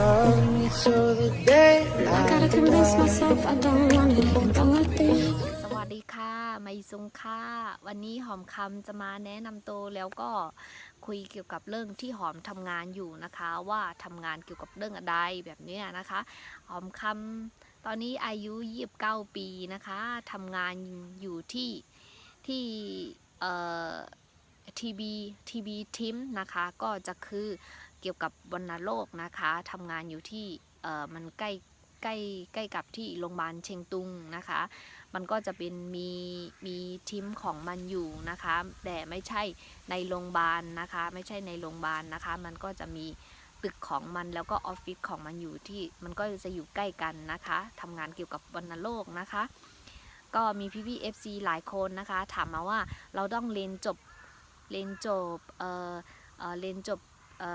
I gotta convince myself I don't want it, but don't let this. สวัสดีค่ะ ไมซุงค่ะ วันนี้หอมคำจะมาแนะนำตัวแล้วก็คุยเกี่ยวกับเรื่องที่หอมทำงานอยู่นะคะ ว่าทำงานเกี่ยวกับเรื่องอะไรแบบนี้นะคะ หอมคำตอนนี้อายุ 29 ปีนะคะทำงานอยู่ที่ที่เอ่อทีบีทีบีทิมนะคะ ก็จะคือ เกี่ยวกับวัณโรคนะคะทำงานอยู่ที่เอ่อมันใกล้ใกล้ใกล้กับที่โรงพยาบาลเชียงตุงนะคะ มันก็จะเป็นมีมีทีมของมันอยู่นะคะ แต่ไม่ใช่ในโรงพยาบาลนะคะ ไม่ใช่ในโรงพยาบาลนะคะ มันก็จะมีตึกของมันแล้วก็ออฟฟิศของมันอยู่ที่มันก็จะอยู่ใกล้กันนะคะทำงานเกี่ยวกับวัณโรคนะคะ ก็มีพี่พี่เอฟซีหลายคนนะคะ ถามมาว่าเราต้องเรียนจบเรียนจบเออเออเรียนจบ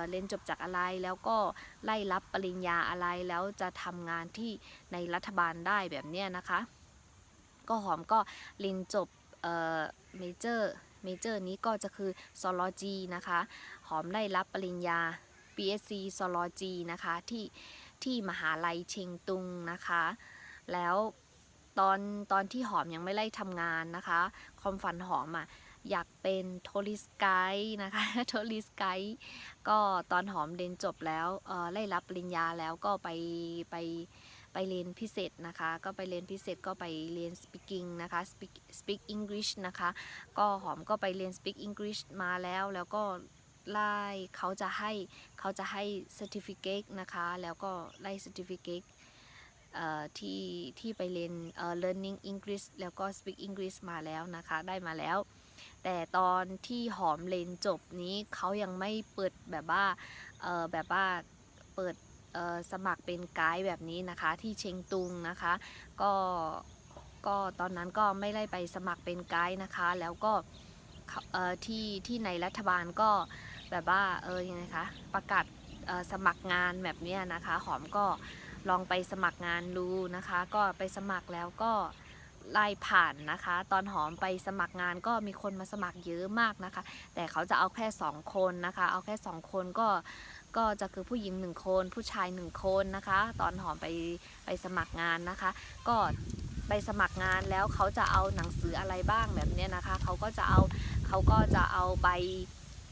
เรียนจบจากอะไร แล้วก็ไล่รับปริญญาอะไรแล้วจะทำงานที่ในรัฐบาลได้แบบเนี้ยนะคะ ก็หอมก็เรียนจบเอ่อเมเจอร์เมเจอร์นี้ก็จะคือซอลจีนะคะ หอมได้รับปริญญา BSc ซอลจีนะคะที่ที่มหาลัยเชียงตุงนะคะ แล้วตอนตอนที่หอมยังไม่ไล่ทำงานนะคะ ความฝันหอมอะ อยากเป็นทัวริสไกด์นะคะทัวริสไกด์ก็ตอนหอมเรียนจบแล้วเอ่อได้รับปริญญาแล้วก็ไปไปไปเรียนพิเศษนะคะ ก็ไปเรียนพิเศษก็ไปเรียน speaking นะคะ speak speak English นะคะ ก็หอมก็ไปเรียน speak English มาแล้วแล้วก็ไล่เขาจะให้เขาจะให้ certificate นะคะ แล้วก็ไล่ certificate เอ่อที่ที่ไปเรียนเอ่อ learning English แล้วก็ speak English มาแล้วนะคะ ได้มาแล้ว แต่ตอนที่หอมเรียนจบนี้เขายังไม่เปิดแบบว่าเออแบบว่าเปิดเออสมัครเป็นไกด์แบบนี้นะคะที่เชียงตุงนะคะ ก็ก็ตอนนั้นก็ไม่ได้ไปสมัครเป็นไกด์นะคะ แล้วก็เออที่ที่ในรัฐบาลก็แบบว่าเออยังไงคะประกาศเออสมัครงานแบบนี้นะคะ หอมก็ลองไปสมัครงานดูนะคะ ก็ไปสมัครแล้วก็ ไล่ผ่านนะคะ ตอนหอมไปสมัครงานก็มีคนมาสมัครเยอะมากนะคะ แต่เขาจะเอาแค่สองคนนะคะ เอาแค่สองคนก็ก็จะคือผู้หญิงหนึ่งคน ผู้ชายหนึ่งคนนะคะ ตอนหอมไปไปสมัครงานนะคะ ก็ไปสมัครงานแล้วเขาจะเอาหนังสืออะไรบ้างแบบนี้นะคะ เขาก็จะเอาเขาก็จะเอาใบ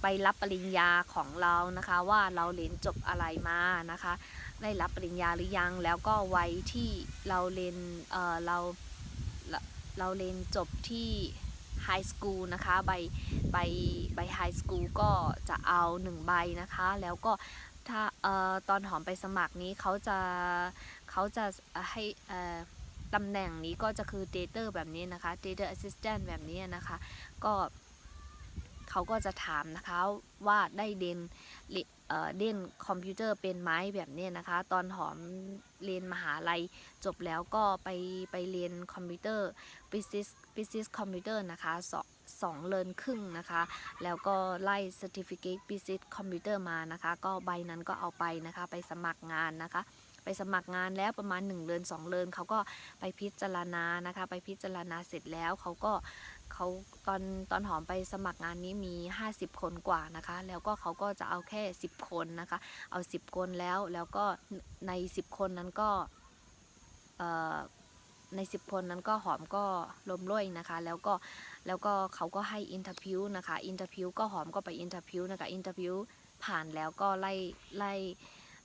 ไปรับปริญญาของเรานะคะ ว่าเราเรียนจบอะไรมานะคะ ได้รับปริญญาหรือยังแล้วก็วัยที่เราเรียนเออเรา เราเรียนจบที่ไฮสคูลนะคะใบใบใบไฮสคูลก็จะเอาหนึ่งใบนะคะ แล้วก็ถ้าเอ่อตอนหอมไปสมัครนี้เขาจะเขาจะให้เอ่อตำแหน่งนี้ก็จะคือ Data แบบนี้นะคะ Data Assistant แบบนี้นะคะ ก็เขาก็จะถามนะคะว่าได้เรียน เรียเอ่นคอมพิวเตอร์เป็นไหมแบบนี้นะคะ ตอนหอมเรียนมหาลัยจบแล้วก็ไปไปเรียนคอมพิวเตอร์ Business Business Computer นะคะสองสองเลินครึ่งนะคะ แล้วก็ไล่ Certificate Business Computer มานะคะ ก็ใบนั้นก็เอาไปนะคะ ไปสมัครงานนะคะ ไปสมัครงานแล้วประมาณ1เดือน2เดือนเขาก็ไปพิจารณานะคะ ไปพิจารณาเสร็จแล้วเขาก็ เขาตอนตอนหอมไปสมัครงานนี้มี 50 คนกว่านะคะ แล้วก็เขาก็จะเอาแค่ 10 คนนะคะ เอา 10 คนแล้วแล้วก็ใน 10 คนนั้นก็ใน 10 คนนั้นก็หอมก็ลมล้วยนะคะ แล้วก็แล้วก็เขาก็ให้อินเทอร์วิวนะคะอินเทอร์วิวก็หอมก็ไปอินเทอร์วิวนะคะอินเทอร์วิวผ่านแล้วก็ไล่ไล่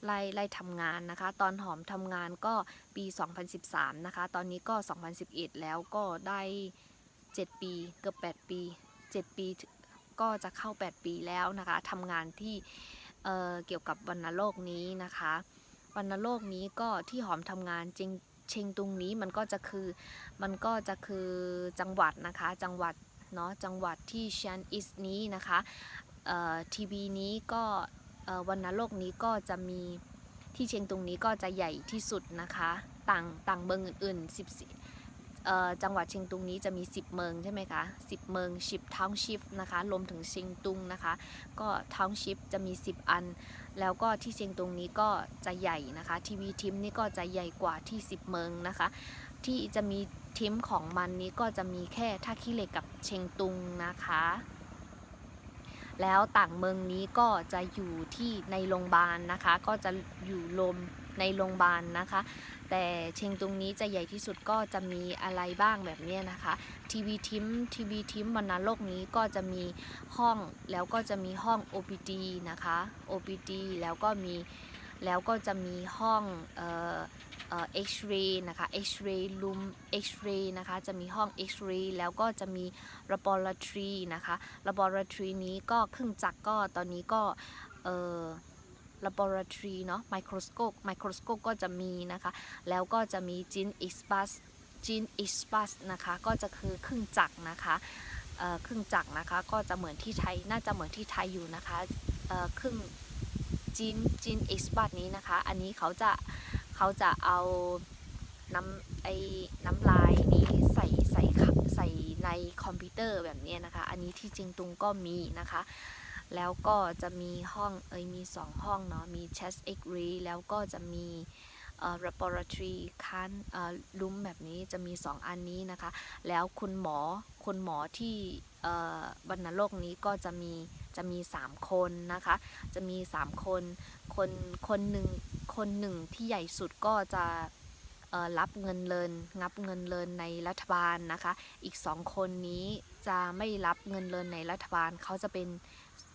ไล่ไล่ทำงานนะคะ ตอนหอมทำงานก็ปี 2013 นะคะ ตอนนี้ก็ 2011 แล้วก็ได้ 7 ปี เกือบ 8 ปี 7 ปีก็จะเข้า 8 ปีแล้วนะคะทำงานที่เเกี่ยวกับวัณโรคนี้นะคะวัณโรคนี้ก็ที่หอมทำงานจริงเชียงตุงนี้มันก็จะคือมันก็จะคือจังหวัดนะคะจังหวัดเนาะจังหวัดที่เชียนอิสนี้นะคะทีวีนี้ก็วันโลกนี้ก็จะมีที่เชียงตุงนี้ก็จะใหญ่ที่สุดนะคะ ต่างต่างเมืองอื่นๆ14เอ่ จังหวัดเชียงตุงนี้จะมี 10 เมืองใช่ไหมคะ10 เมือง10 township นะคะรวมถึงเชียงตุงนะคะ ก็ township จะมี 10 อัน แล้วก็ที่เชียงตุงนี้ก็จะใหญ่นะคะทีวีทิมนี่ก็จะใหญ่กว่าที่ 10 เมืองนะคะ ที่จะมีทีมของมันนี้ก็จะมีแค่ท่าขี้เหล็กกับเชียงตุงนะคะ แล้วต่างเมืองนี้ก็จะอยู่ที่ในโรงพยาบาลนะคะ ก็จะอยู่รวมในโรงพยาบาลนะคะ แต่เชียงตุงนี้จะใหญ่ที่สุดก็จะมีอะไรบ้างแบบนี้นะคะทีวีทิมทีวีทิมวันนโลกนี้ก็จะมีห้องแล้วก็จะมีห้อง OPD นะคะ OPD แล้วก็มีแล้วก็จะมีห้องเอ่อเอ่อ X-ray นะคะ X-ray room X-ray นะคะจะมีห้อง X-ray แล้วก็จะมี laboratory นะคะ laboratory นี้ก็เครื่องจักรก็ตอนนี้ก็เอ่อ laboratory เนาะ microscope microscope ก็จะมีนะคะ แล้วก็จะมี gene express gene express นะคะ ก็จะคือเครื่องจักรนะคะเครื่องจักรนะคะ ก็จะเหมือนที่ไทย น่าจะเหมือนที่ไทยอยู่นะคะเครื่อง gene gene express นี้นะคะ อันนี้เขาจะเขาจะเอาน้ำไอ้น้ำลายนี้ใส่ใส่ใส่ในคอมพิวเตอร์แบบนี้นะคะ อันนี้ที่จริงตุงก็มีนะคะ แล้วก็จะมีห้องเอ้ยมีสองห้องเนาะมี chest x-ray แล้วก็จะมีเอ่อ laboratory คันเอ่อลุมแบบนี้จะมี 2 อันนี้นะคะ แล้วคุณหมอคุณหมอที่เอ่อวัณโลกนี้ก็จะมีจะมี 3 คนนะคะ จะมี 3 คน คนคนหนึ่งคนหนึ่งที่ใหญ่สุดก็จะเอ่อรับเงินเลินงับเงินเลินในรัฐบาลนะคะ อีก 2 คนนี้จะไม่รับเงินเลินในรัฐบาลเขาจะเป็น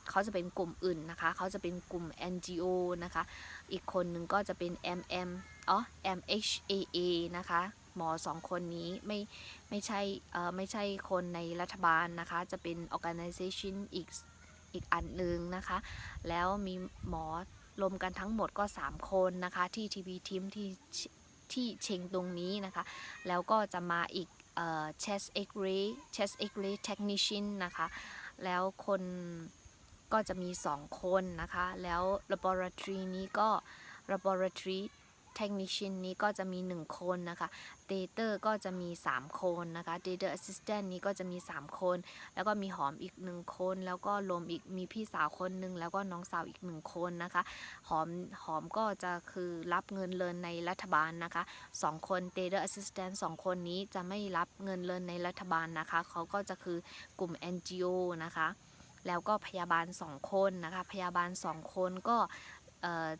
เขาจะเป็นกลุ่มอื่นนะคะ เขาจะเป็นกลุ่ม NGO นะคะ อีกคนหนึ่งก็จะเป็น MM อ๋อ MHAA นะคะ หมอสองคนนี้ไม่ไม่ใช่เอ่อไม่ใช่คนในรัฐบาลนะคะ จะเป็น organization อีกอีกอันหนึ่งนะคะ แล้วมีหมอรวมกันทั้งหมดก็ 3 คนนะคะ ที่ทีวีทีมที่ที่เชงตรงนี้นะคะ แล้วก็จะมาอีกเอ่อ chest x-ray chest x-ray technician นะคะ แล้วคน ก็จะมี 2 คนนะคะ แล้ว laboratory นี้ก็ laboratory technician นี้ก็จะมี 1 คนนะคะ data ก็จะมี 3 คนนะคะ data assistant นี้ก็จะมี 3 คน แล้วก็มีหอมอีก 1 คน แล้วก็รวมอีกมีพี่สาวคนหนึ่งแล้วก็น้องสาวอีก 1 คนนะคะ หอมหอมก็จะคือรับเงินเลินในรัฐบาลนะคะ 2 คน data assistant 2 คนนี้จะไม่รับเงินเลินในรัฐบาลนะคะ เขาก็จะคือกลุ่ม NGO นะคะ แล้วก็พยาบาล2คนนะคะ พยาบาล2คนก็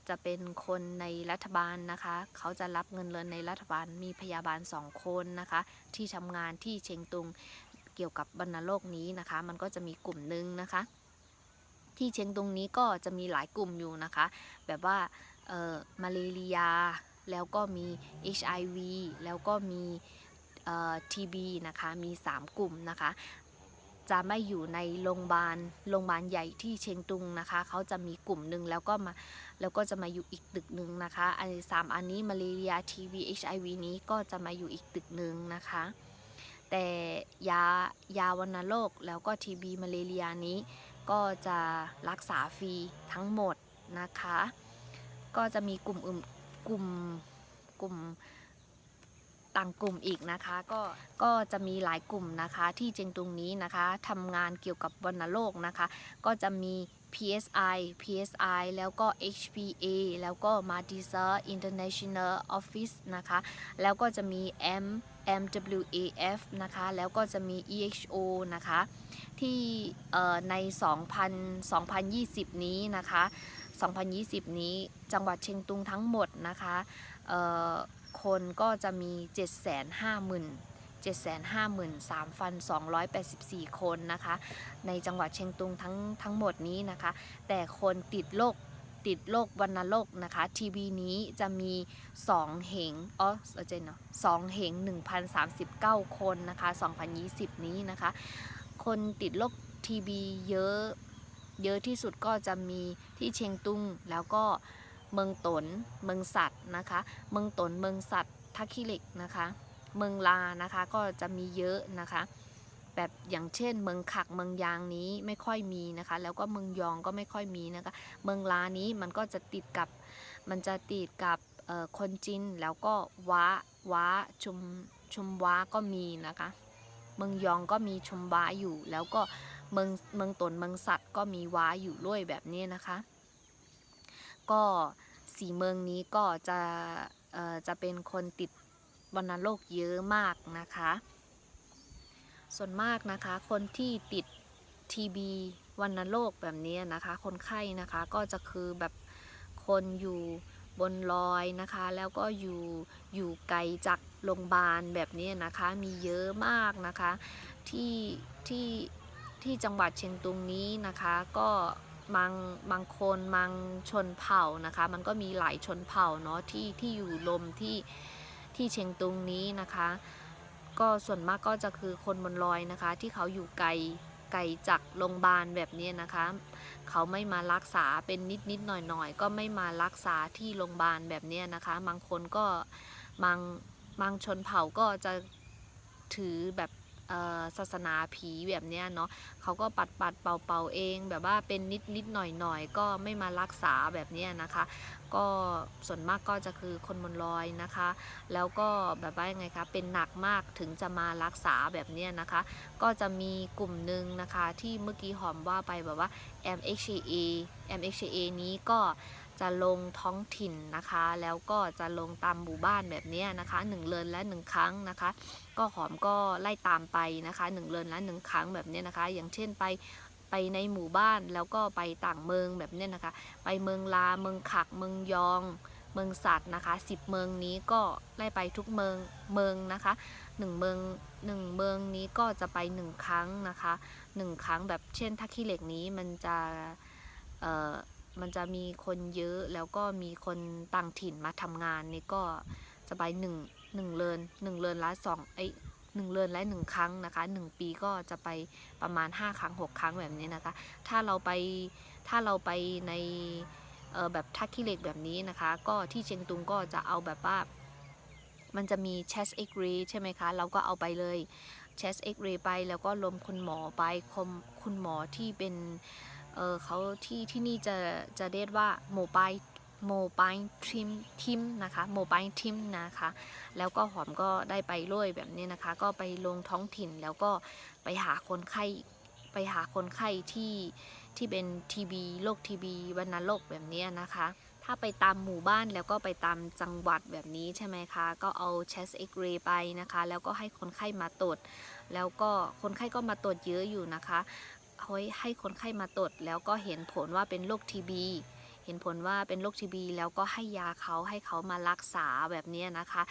จะเป็นคนในรัฐบาลนะคะ เขาจะรับเงินเดือนในรัฐบาล มีพยาบาล2คนนะคะ ที่ทำงานที่เชียงตุงเกี่ยวกับบรรณโรคนี้นะคะ มันก็จะมีกลุ่มหนึ่งนะคะ ที่เชียงตุงนี้ก็จะมีหลายกลุ่มอยู่นะคะ แบบว่ามาเลเรีย แล้วก็มี HIV แล้วก็มีเอ่อ TB นะคะ มี 3 กลุ่มนะคะ จะไม่อยู่ในโรงพยาบาลโรงพยาบาลใหญ่ที่เชียงตุงนะคะเขาจะมีกลุ่มหนึ่งแล้วก็มาแล้วก็จะมาอยู่อีกตึกหนึ่งนะคะอันสามอันนี้มาเรียทีวีเอชไอวีนี้ก็จะมาอยู่อีกตึกหนึ่งนะคะ แต่ยายาวัณโรคแล้วก็ทีบีมาเลเรียนี้ ก็จะรักษาฟรีทั้งหมดนะคะ ก็จะมีกลุ่มอื่นกลุ่มกลุ่ม ต่างกลุ่มอีกนะคะ ก็ก็จะมีหลายกลุ่มนะคะที่เจงตุงนี้นะคะทำงานเกี่ยวกับวัณโรคนะคะ ก็จะมี PSI PSI แล้วก็ HPA แล้วก็ m a d i s a International Office นะคะ แล้วก็จะมี M MWAF นะคะ แล้วก็จะมี EHO นะคะ ที่เอ่อใน 2000 2020 นี้นะคะ 2020 นี้จังหวัดเชียงตุงทั้งหมดนะคะ คนก็จะมี 750,000 753,284 คนนะคะ ในจังหวัดเชียงตุงทั้งทั้งหมดนี้นะคะ แต่คนติดโรคติดโรควัณโรคนะคะ ทีวีนี้จะมี 2 เหงอ๋อเจนเนาะสองเหง1,039 คนนะคะ 2020 นี้นะคะ คนติดโรคทีบีเยอะ เยอะที่สุดก็จะมีที่เชียงตุงแล้วก็ เมืองตน เมืองสัตว์นะคะ เมืองตน เมืองสัตว์ทักขิเหล็กนะคะ เมืองลานะคะก็จะมีเยอะนะคะ แบบอย่างเช่น เมืองขักเมืองยางนี้ไม่ค่อยมีนะคะ แล้วก็เมืองยองก็ไม่ค่อยมีนะคะ เมืองลานี้มันก็จะติดกับมันจะติดกับคนจีนแล้วก็ว้าว้าชุมชุมว้าก็มีนะคะ เมืองยองก็มีชุมว้าอยู่แล้วก็เมืองเมืองตนเมืองสัตว์ก็มีว้าอยู่ด้วยแบบนี้นะคะ ก็ สีเมืองนี้ก็จะจะเป็นคนติดวัณโรคเยอะมากนะคะ ส่วนมากนะคะคนที่ติดทีบีวัณโรคแบบนี้นะคะ คนไข้นะคะก็จะคือแบบคนอยู่บนลอยนะคะ แล้วก็อยู่อยู่ไกลจากโรงพยาบาลแบบนี้นะคะมีเยอะมากนะคะที่ที่ที่จังหวัดเชียงตุงนี้นะคะก็ บางบางคนบางชนเผ่านะคะ มันก็มีหลายชนเผ่าเนาะที่ที่อยู่ลมที่ที่เชียงตุงนี้นะคะ ก็ส่วนมากก็จะคือคนบนลอยนะคะ ที่เขาอยู่ไกลไกลจากโรงพยาบาลแบบนี้นะคะ เขาไม่มารักษาเป็นนิดนิดหน่อยหน่อยก็ไม่มารักษาที่โรงพยาบาลแบบนี้นะคะ บางคนก็บางบางชนเผ่าก็จะถือแบบ ศาสนาผีแบบเนี้ยเนาะเขาก็ปัดปัดเป่าเป่าเอง แบบว่าเป็นนิดนิดหน่อยหน่อยก็ไม่มารักษาแบบเนี้ยนะคะ ก็ส่วนมากก็จะคือคนบนลอยนะคะ แล้วก็แบบว่ายังไงคะเป็นหนักมากถึงจะมารักษาแบบเนี้ยนะคะ ก็จะมีกลุ่มหนึ่งนะคะที่เมื่อกี้หอมว่าไปแบบว่า MHA MHA นี้ก็ จะลงท้องถิ่นนะคะ แล้วก็จะลงตามหมู่บ้านแบบนี้นะคะหนึ่งเรือนและหนึ่งครั้งนะคะ ก็หอมก็ไล่ตามไปนะคะหนึ่งเรือนและหนึ่งครั้งแบบนี้นะคะ อย่างเช่นไปไปในหมู่บ้านแล้วก็ไปต่างเมืองแบบนี้นะคะ ไปเมืองลาเมืองขักเมืองยองเมืองสัตว์นะคะ10 เมืองนี้ก็ไล่ไปทุกเมืองเมืองนะคะหนึ่งเมืองหนึ่งเมืองนี้ก็จะไปหนึ่งครั้งนะคะหนึ่งครั้งแบบเช่นถ้าขี้เหล็กนี้มันจะเอ่อ มันจะมีคนเยอะแล้วก็มีคนต่างถิ่นมาทำงานนี่ก็จะไปหนึ่งหนึ่งเรือนหนึ่งเรือนละสองไอหนึ่งเรือนละหนึ่งครั้งนะคะหนึ่งปีก็จะไปประมาณ 5 ครั้ง 6 ครั้งแบบนี้นะคะ ถ้าเราไปถ้าเราไปในเออแบบทักขี้เหล็กแบบนี้นะคะ ก็ที่เชียงตุงก็จะเอาแบบว่า มันจะมี chest x-ray ใช่ไหมคะ เราก็เอาไปเลย chest x-ray ไปแล้วก็ลมคุณหมอไปคมคุณหมอที่เป็น เออเขาที่ที่นี่จะจะเรียกว่าโมบายโมบายทิมทิมนะคะโมบายทิมนะคะ แล้วก็หอมก็ได้ไปด้วยแบบนี้นะคะ ก็ไปลงท้องถิ่นแล้วก็ไปหาคนไข้ไปหาคนไข้ที่ที่เป็นทีบีโรคทีบีวัณโรคแบบนี้นะคะ ถ้าไปตามหมู่บ้านแล้วก็ไปตามจังหวัดแบบนี้ใช่ไหมคะ ก็เอา chest x-ray ไปนะคะ แล้วก็ให้คนไข้มาตรวจ แล้วก็คนไข้ก็มาตรวจเยอะอยู่นะคะ เอาให้คนไข้มาตรวจแล้วก็เห็นผลว่าเป็นโรคทีบี เห็นผลว่าเป็นโรคทีบี แล้วก็ให้ยาเขาให้เขามารักษาแบบนี้นะคะ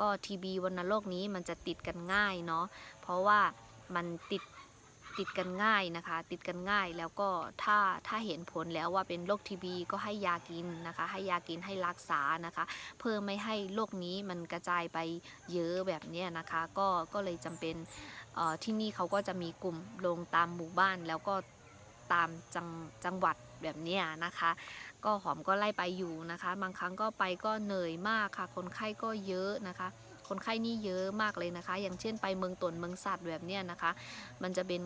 ก็ทีบีวัณโรคนี้มันจะติดกันง่ายเนาะเพราะว่ามันติดติดกันง่ายนะคะ ติดกันง่ายแล้วก็ถ้าถ้าเห็นผลแล้วว่าเป็นโรคทีบีก็ให้ยากินนะคะ ให้ยากินให้รักษานะคะ เพื่อไม่ให้โรคนี้มันกระจายไปเยอะแบบนี้นะคะ ก็ก็เลยจำเป็น ที่นี่เขาก็จะมีกลุ่มลงตามหมู่บ้านแล้วก็ตามจังจังหวัดแบบนี้นะคะ ก็หอมก็ไล่ไปอยู่นะคะ บางครั้งก็ไปก็เหนื่อยมากค่ะ คนไข้ก็เยอะนะคะ คนไข้นี่เยอะมากเลยนะคะ อย่างเช่นไปเมืองตนเมืองสัตว์แบบนี้นะคะ มันจะเป็น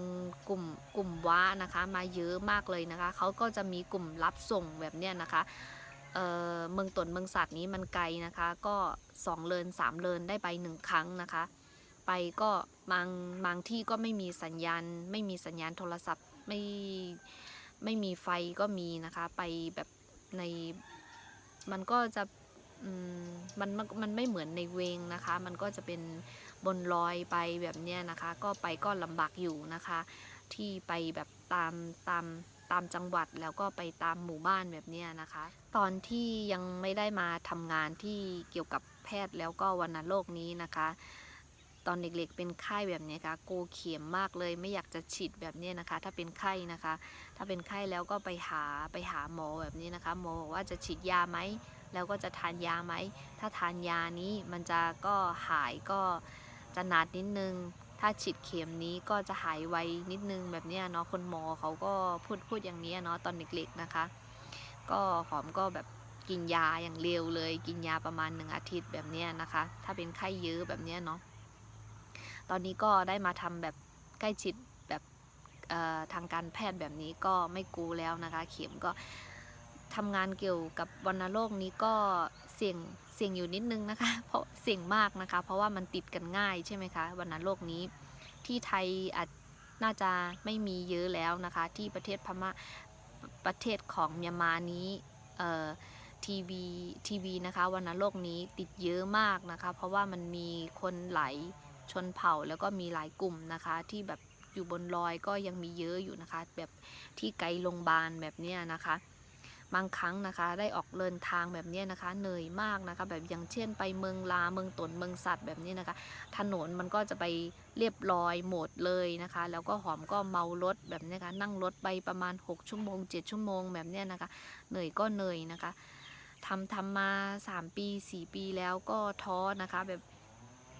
กลุ่มกลุ่มว้านะคะ มาเยอะมากเลยนะคะ เขาก็จะมีกลุ่มรับส่งแบบนี้นะคะเเมืองตนเมืองสัตว์นี้มันไกลนะคะ ก็สองเลนสามเลนได้ไปหนึ่งครั้งนะคะ ไปก็บางบางที่ก็ไม่มีสัญญาณ ไม่มีสัญญาณโทรศัพท์ไม่ไม่มีไฟก็มีนะคะ ไปแบบในมันก็จะมันมันมันไม่เหมือนในเวงนะคะ มันก็จะเป็นบนลอยไปแบบเนี้ยนะคะ ก็ไปก็ลำบากอยู่นะคะ ที่ไปแบบตามตามตามจังหวัดแล้วก็ไปตามหมู่บ้านแบบเนี้ยนะคะ ตอนที่ยังไม่ได้มาทำงานที่เกี่ยวกับแพทย์แล้วก็วัณโรคนี้นะคะ ตอนเด็กๆเป็นไข้แบบนี้ค่ะโกเข็มมากเลยไม่อยากจะฉีดแบบนี้นะคะ ถ้าเป็นไข้นะคะ ถ้าเป็นไข้แล้วก็ไปหาไปหาหมอแบบนี้นะคะหมอบอกว่าจะฉีดยาไหมแล้วก็จะทานยาไหมถ้าทานยานี้มันจะก็หายก็จะนานนิดนึง ถ้าฉีดเข็มนี้ก็จะหายไวนิดนึงแบบนี้เนาะคนหมอเขาก็พูดพูดอย่างนี้เนาะตอนเด็กๆนะคะ ก็หอมก็แบบกินยาอย่างเร็วเลย กินยาประมาณหนึ่งอาทิตย์แบบนี้นะคะ ถ้าเป็นไข้เยอะแบบนี้เนาะ ตอนนี้ก็ได้มาทำแบบใกล้ชิดแบบทางการแพทย์แบบนี้ก็ไม่กูแล้วนะคะ เข็มก็ทำงานเกี่ยวกับวัณโรคนี้ก็เสี่ยงเสี่ยงอยู่นิดนึงนะคะ เพราะเสี่ยงมากนะคะ เพราะว่ามันติดกันง่ายใช่ไหมคะวัณโรคนี้ที่ไทยอาจน่าจะไม่มีเยอะแล้วนะคะ ที่ประเทศพม่าประเทศของเมียนมานี้ทีวีทีวีนะคะวัณโรคนี้ติดเยอะมากนะคะ เพราะว่ามันมีคนไหล ชนเผ่าแล้วก็มีหลายกลุ่มนะคะ ที่แบบอยู่บนลอยก็ยังมีเยอะอยู่นะคะ แบบที่ไกลโรงพยาบาลแบบเนี้ยนะคะ บางครั้งนะคะได้ออกเดินทางแบบเนี้ยนะคะเหนื่อยมากนะคะ แบบอย่างเช่นไปเมืองลาเมืองตนเมืองสัตว์แบบนี้นะคะ ถนนมันก็จะไปเรียบร้อยหมดเลยนะคะ แล้วก็หอมก็เมารถแบบนี้นะคะนั่งรถไปประมาณ 6 ชั่วโมง 7 ชั่วโมงแบบเนี้ยนะคะ เหนื่อยก็เหนื่อยนะคะทำทำมา 3 ปี 4 ปีแล้วก็ท้อนะคะแบบ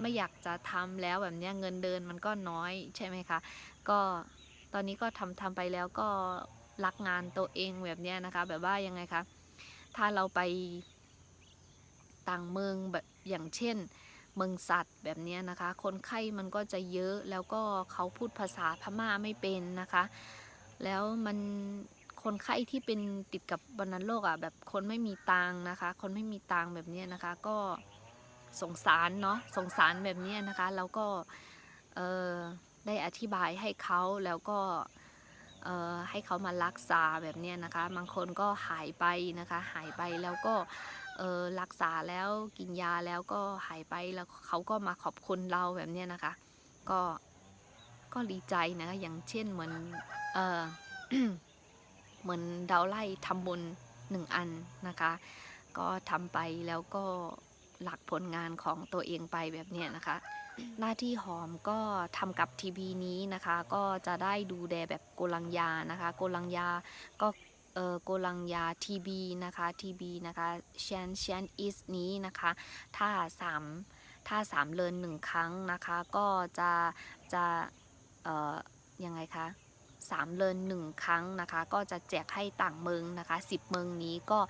ไม่อยากจะทำแล้วแบบนี้เงินเดินมันก็น้อยใช่ไหมคะ ก็ตอนนี้ก็ทำทำไปแล้วก็รักงานตัวเองแบบนี้นะคะ แบบว่ายังไงคะถ้าเราไปต่างเมืองแบบอย่างเช่น เมืองสัตว์แบบนี้นะคะ คนไข้มันก็จะเยอะแล้วก็เขาพูดภาษาพม่าไม่เป็นนะคะ แล้วมันคนไข้ที่เป็นติดกับวัณโรคอะแบบคนไม่มีตังค์นะคะ คนไม่มีตังค์แบบนี้นะคะ ก็ สงสารเนาะสงสารแบบนี้นะคะ แล้วก็ได้อธิบายให้เขาแล้วก็ให้เขามารักษาแบบนี้นะคะบางคนก็หายไปนะคะ หายไปแล้วก็รักษาแล้วกินยาแล้วก็หายไปแล้วเขาก็มาขอบคุณเราแบบนี้นะคะ ก็ก็ดีใจนะคะอย่างเช่นเหมือนเออเหมือนเดาไล่ทำบุญหนึ่งอันนะคะ ก็ทำไปแล้วก็ หลักผลงานของตัวเองไปแบบเนี้ยนะคะ หน้าที่หอมก็ทำกับทีวีนี้นะคะ ก็จะได้ดูแลแบบโกลังยานะคะ โกลังยาก็เออโกลังยาทีบีนะคะทีบีนะคะเชนเชนอิสนี้นะคะ ถ้าสามถ้าสามเลินหนึ่งครั้งนะคะ ก็จะจะเอ่อยังไงคะสามเลินหนึ่งครั้งนะคะ ก็จะแจกให้ต่างเมืองนะคะสิบเมืองนี้ก็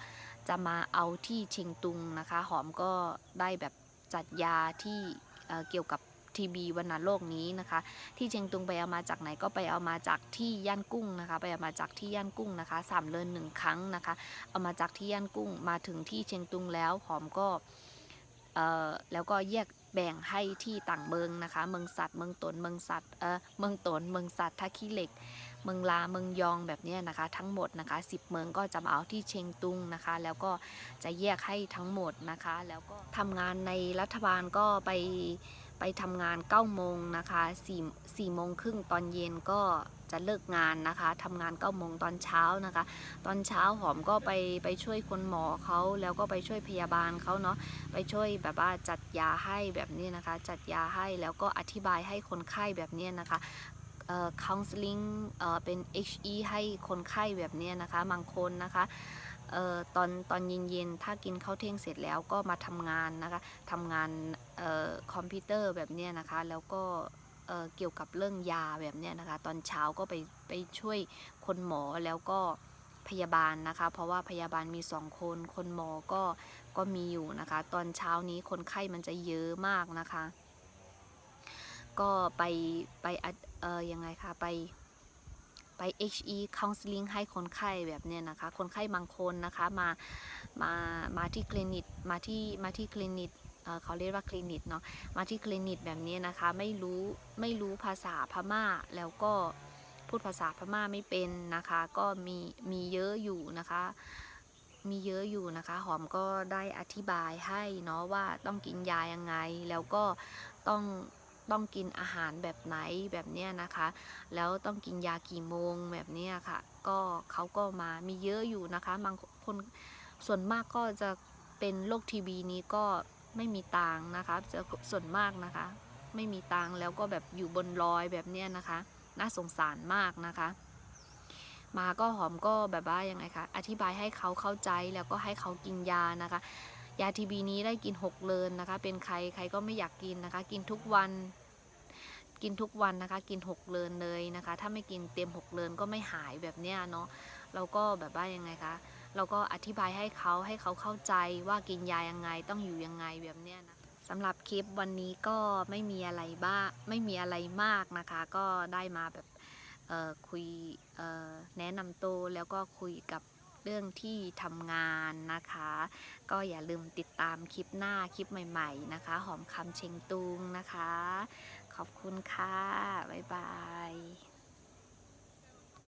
จะมาเอาที่เชียงตุงนะคะ หอมก็ได้แบบจัดยาที่เเกี่ยวกับทีบีวัณโรคนี้นะคะ ที่เชียงตุงไปเอามาจากไหนก็ไปเอามาจากที่ย่านกุ้งนะคะ ไปเอามาจากที่ย่านกุ้งนะคะสามเลินหนึ่งครั้งนะคะ เอามาจากที่ย่านกุ้งมาถึงที่เชียงตุงแล้วหอมก็เอ่อแล้วก็แยกแบ่งให้ที่ต่างเมืองนะคะ เมืองสัตว์เมืองตนเมืองสัตว์เออเมืองตนเมืองสัตว์ท่าขี้เหล็ก เมืองลาเมืองยองแบบนี้นะคะ ทั้งหมดนะคะ 10 เมืองก็จะมาเอาที่เชียงตุงนะคะ แล้วก็จะแยกให้ทั้งหมดนะคะ แล้วก็ทำงานในรัฐบาลก็ไปไปทำงาน9โมงนะคะ4 4โมงครึ่งตอนเย็นก็จะเลิกงานนะคะทำงาน9โมงตอนเช้านะคะ ตอนเช้าหอมก็ไปไปช่วยคนหมอเขาแล้วก็ไปช่วยพยาบาลเขาเนาะไปช่วยแบบว่าจัดยาให้แบบนี้นะคะ จัดยาให้แล้วก็อธิบายให้คนไข้แบบนี้นะคะ เอ่อ counseling เอ่อเป็น HE ให้คนไข้แบบนี้นะคะบางคนนะคะออตอนตอนเย็นๆ ถ้ากินข้าวเที่ยงเสร็จแล้วก็มาทำงานนะคะทำงานออคอมพิวเตอร์แบบนี้นะคะ แล้วก็เอ่อเกี่ยวกับเรื่องยาแบบนี้นะคะ ตอนเช้าก็ไปไปช่วยคนหมอแล้วก็พยาบาลนะคะ เพราะว่าพยาบาลมีสองคน คนหมอก็ก็มีอยู่นะคะ ตอนเช้านี้คนไข้มันจะเยอะมากนะคะ ก็ไปไปอัด เอ่อยังไงคะไปไป HE counseling ให้คนไข้แบบเนี้ยนะคะ คนไข้บางคนนะคะมามามาที่คลินิกมาที่มาที่คลินิกเขาเรียกว่าคลินิกเนาะมาที่คลินิกแบบนี้นะคะไม่รู้ไม่รู้ภาษาพม่าแล้วก็พูดภาษาพม่าไม่เป็นนะคะ ก็มีมีเยอะอยู่นะคะ มีเยอะอยู่นะคะ หอมก็ได้อธิบายให้เนาะว่าต้องกินยายังไง แล้วก็ต้อง ต้องกินอาหารแบบไหนแบบเนี้ยนะคะ แล้วต้องกินยากี่โมงแบบเนี้ยค่ะ ก็เขาก็มามีเยอะอยู่นะคะบางคนส่วนมากก็จะเป็นโรคทีบีนี้ก็ไม่มีตังนะคะจะส่วนมากนะคะ ไม่มีตังแล้วก็แบบอยู่บนรอยแบบเนี้ยนะคะ น่าสงสารมากนะคะ มาก็หอมก็แบบว่ายังไงคะอธิบายให้เขาเข้าใจแล้วก็ให้เขากินยานะคะยาทีบีนี้ได้กิน 6 เลินนะคะ เป็นใครใครก็ไม่อยากกินนะคะ กินทุกวัน กินทุกวันนะคะ กิน 6 เลินเลยนะคะ ถ้าไม่กินเต็ม 6 เลินก็ไม่หายแบบเนี้ยเนาะเราก็แบบว่ายังไงคะเราก็อธิบายให้เขาให้เขาเข้าใจว่ากินยายังไงต้องอยู่ยังไงแบบเนี้ยนะสำหรับคลิปวันนี้ก็ไม่มีอะไรบ้าไม่มีอะไรมากนะคะ ก็ได้มาแบบคุยแนะนำตัวแล้วก็คุยกับเรื่องที่ทำงานนะคะ ก็อย่าลืมติดตามคลิปหน้าคลิปใหม่ ๆ นะคะ หอมคำเชงตุงนะคะ ขอบคุณค่ะ บ๊ายบาย